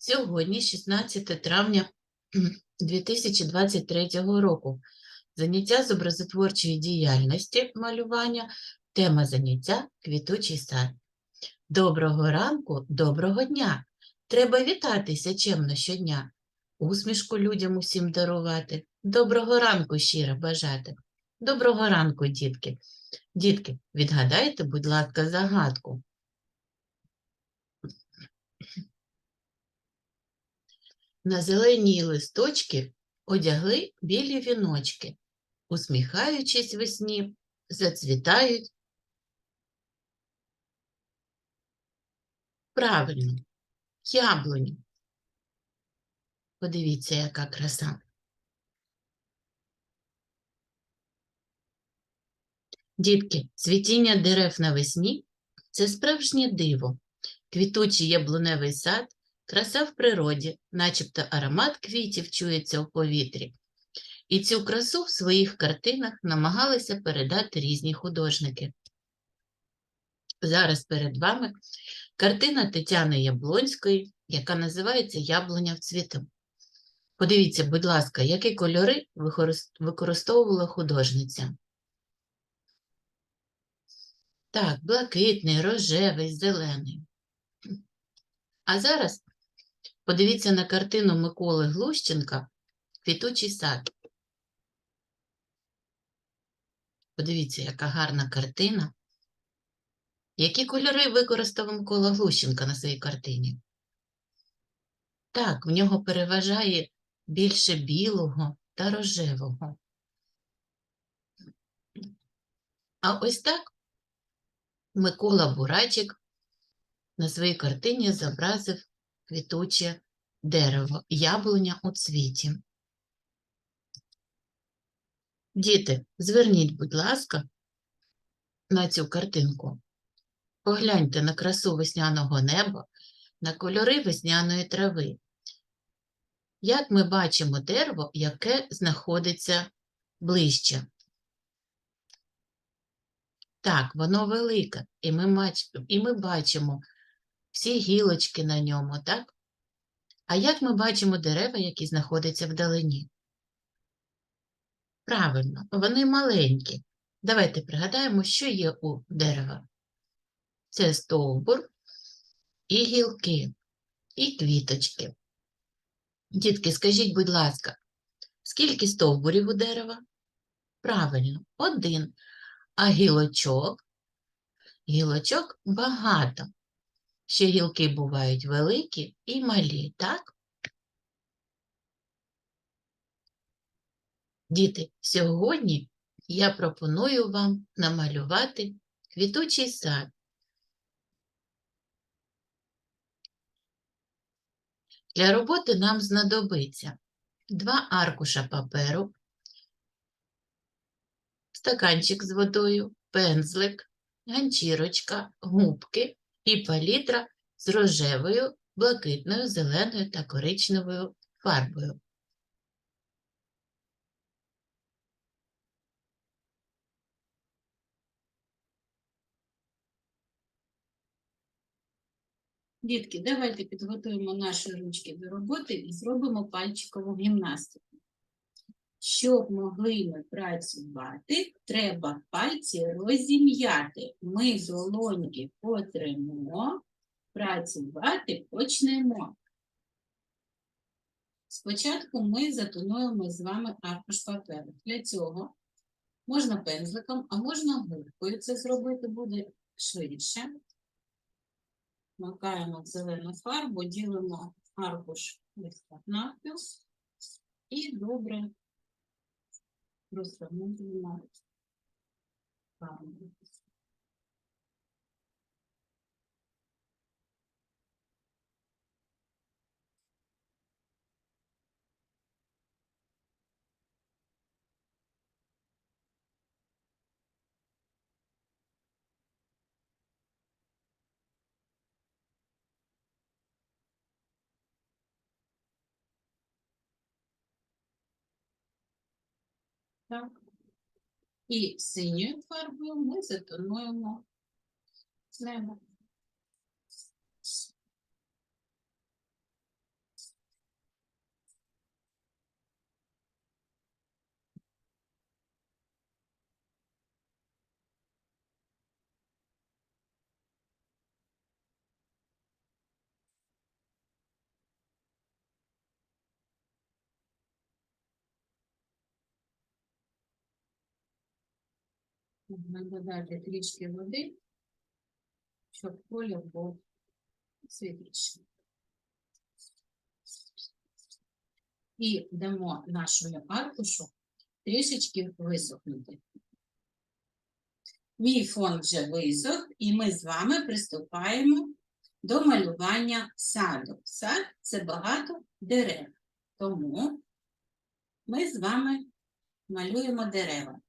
Сьогодні, 16 травня 2023 року, заняття з образотворчої діяльності малювання, тема заняття квітучий сад. Доброго ранку, доброго дня! Треба вітатися чемно щодня, усмішку людям усім дарувати, доброго ранку щиро бажати. Доброго ранку, дітки. Дітки, відгадайте, будь ласка, загадку. На зелені листочки одягли білі віночки, усміхаючись весні, зацвітають. Правильно, яблуні. Подивіться, яка краса. Дітки, цвітіння дерев навесні – це справжнє диво. Квітучий яблуневий сад Краса в природі, начебто аромат квітів чується в повітрі. І цю красу в своїх картинах намагалися передати різні художники. Зараз перед вами картина Тетяни Яблонської, яка називається Яблуня в цвіту. Подивіться, будь ласка, які кольори використовувала художниця. Так, блакитний, рожевий, зелений. А зараз Подивіться на картину Миколи Глущенка Квітучий сад. Подивіться, яка гарна картина. Які кольори використав Микола Глущенка на своїй картині? Так, в нього переважає більше білого та рожевого. А ось так Микола Бурачик на своїй картині зобразив квітуче дерево, яблуня у цвіті. Діти, зверніть, будь ласка, на цю картинку. Погляньте на красу весняного неба, на кольори весняної трави. Як ми бачимо дерево, яке знаходиться ближче? Так, воно велике, і ми, і ми бачимо всі гілочки на ньому, так? А як ми бачимо дерева, які знаходяться вдалині? Правильно, вони маленькі. Давайте пригадаємо, що є у дерева. Це стовбур і гілки, і квіточки. Дітки, скажіть, будь ласка, скільки стовбурів у дерева? Правильно, один. А гілочок? Гілочок багато. Ще гілки бувають великі і малі, так? Діти, сьогодні я пропоную вам намалювати квітучий сад. Для роботи нам знадобиться два аркуша паперу, стаканчик з водою, пензлик, ганчірочка, губки і палітра з рожевою, блакитною, зеленою та коричневою фарбою. Дітки, давайте підготуємо наші ручки до роботи і зробимо пальчикову гімнастику. Щоб могли ми працювати, треба пальці розім'яти. Ми долоньки потремо, працювати почнемо. Спочатку ми затонуємо з вами аркуш паперу. Для цього можна пензликом, а можна губкою це зробити буде швидше. Макаємо зелену фарбу, ділимо аркуш навпіл і добре Просто можна правильно. Так. І синьою фарбою ми затонуємо небо. Можна додати трішки води, щоб колір був світліший. І дамо нашому аркушу трішечки висохнути. Мій фон вже висох, і ми з вами приступаємо до малювання саду. Сад це багато дерев. Тому ми з вами малюємо дерева.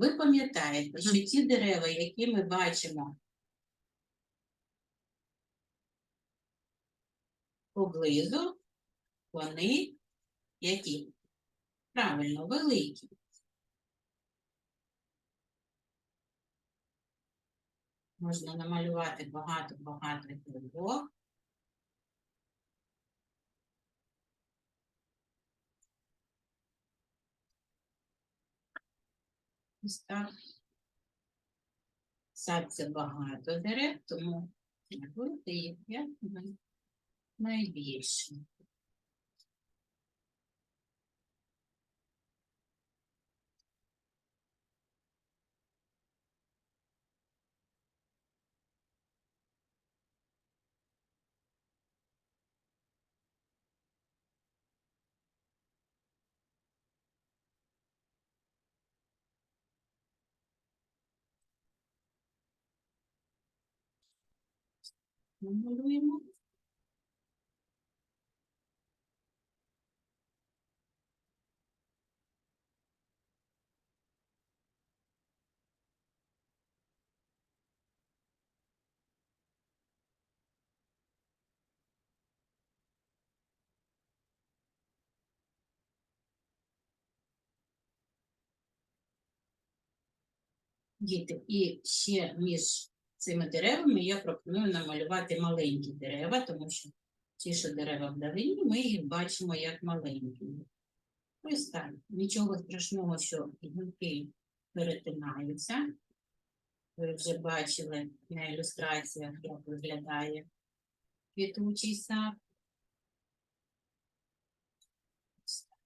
Ви пам'ятаєте, що ті дерева, які ми бачимо поблизу, вони які? Правильно, великі. Можна намалювати багато-багато кругов. Ось так. Багато дерев, тому малюйте їх як най- найбільше. Намалюємо. Діти, і ще між цими деревами я пропоную намалювати маленькі дерева, тому що ті, що дерева вдалині, ми їх бачимо як маленькі. Ось так. Нічого страшного, що гілки перетинаються. Ви вже бачили на ілюстраціях, як виглядає квітучий сад. Ось так.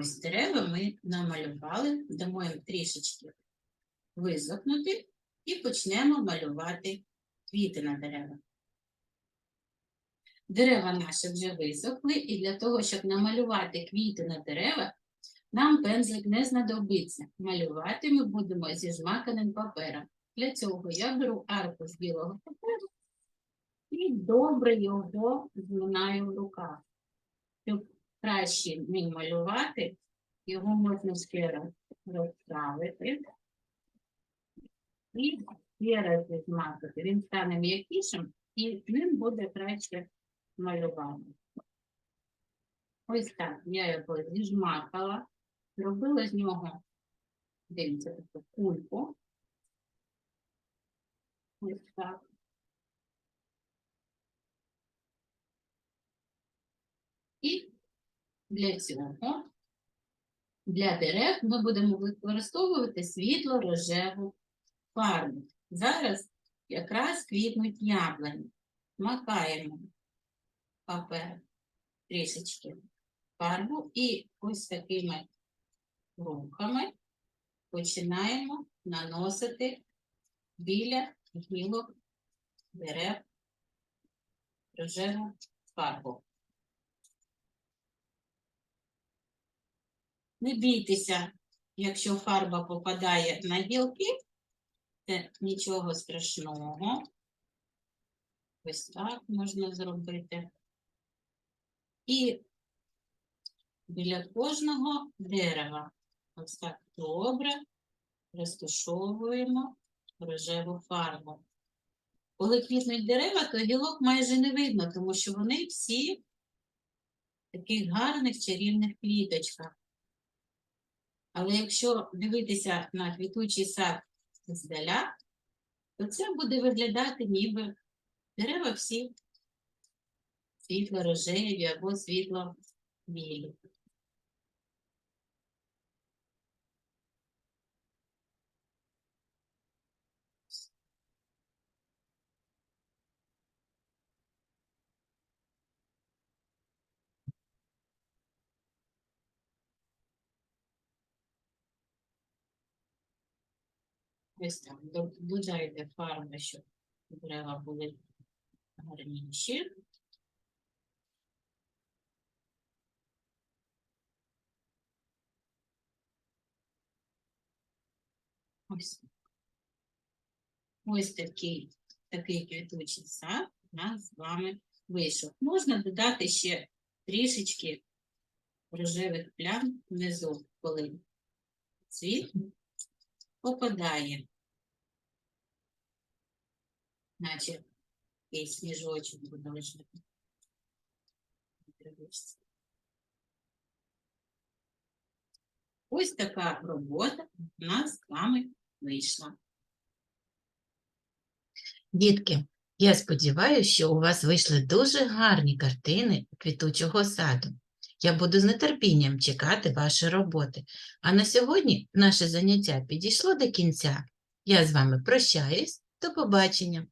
Ось дерева ми намалювали, дамо їм трішечки висохнути і почнемо малювати квіти на деревах. Дерева наші вже висохли, і для того, щоб намалювати квіти на деревах, нам пензлик не знадобиться. Малювати ми будемо зі жмаканим папером. Для цього я беру аркуш білого паперу і добре його зминаю в руках. Щоб краще ним малювати, його можна ще раз розправити і ще раз змазати. Він стане м'якішим і ним буде краще малювати. Ось так я його зіжмакала, зробила з нього, дивіться, таку кульку. Ось так. І для цього, для дерев ми будемо використовувати світло-рожеву фарбу. Зараз якраз квітнуть яблуні. Макаємо папер трішечки фарбу і ось такими рухами починаємо наносити біля гілок дерев рожеву фарбу. Не бійтеся, якщо фарба попадає на гілки, це нічого страшного. Ось так можна зробити. І біля кожного дерева ось так добре розташовуємо рожеву фарбу. Коли квітнуть дерева, то гілок майже не видно, тому що вони всі в таких гарних чарівних квіточках. Але якщо дивитися на квітучий сад здаля, то це буде виглядати ніби дерева всі світло-рожеві або світло-білі. Ось так. до- Додайте фарби, щоб дерева були гарніші. Ось. Ось такий, такий квітучий сад у нас з вами вийшов. Можна додати ще трішечки рожевих плям внизу, коли цвіт попадає, наче такий сніжочок лежати. Ось така робота у нас з вами вийшла. Дітки, я сподіваюся, що у вас вийшли дуже гарні картини квітучого саду. Я буду з нетерпінням чекати ваші роботи. А на сьогодні наше заняття підійшло до кінця. Я з вами прощаюсь. До побачення.